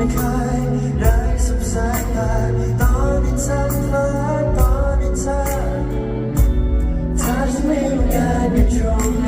ไม่เคยเลยสบสายตอนที่เธอฝัตอนที่เธอ touch me when I'm in trouble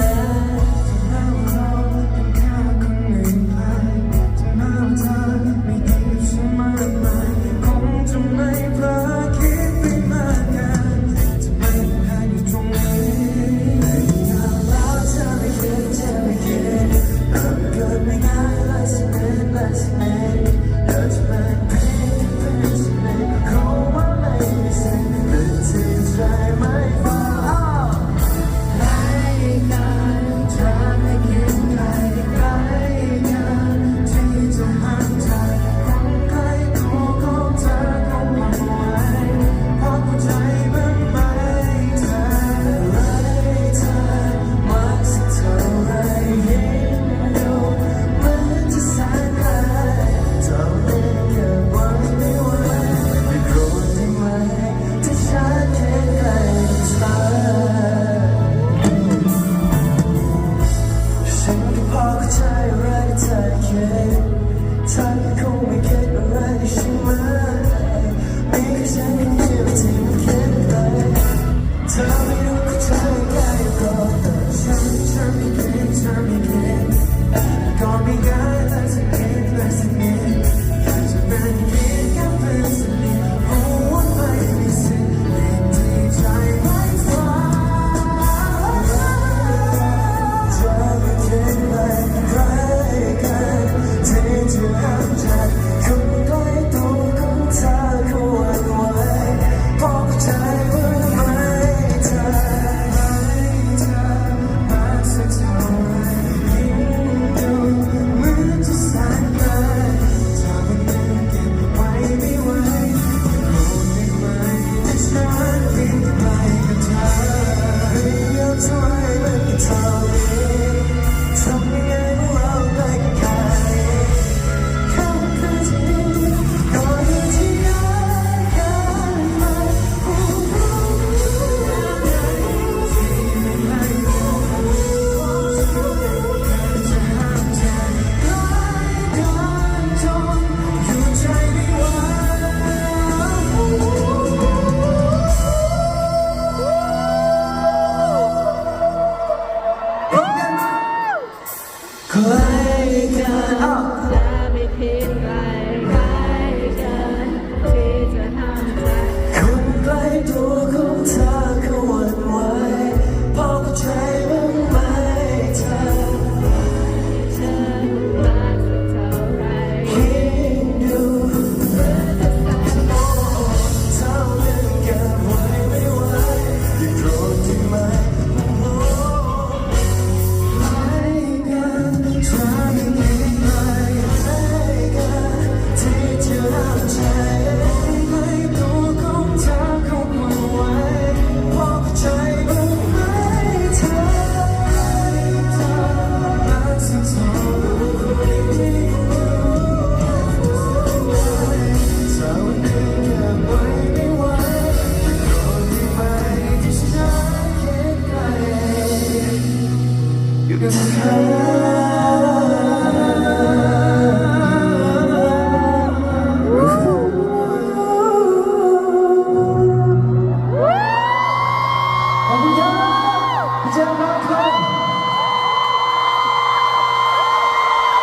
นฉั ใคยกันอ้าว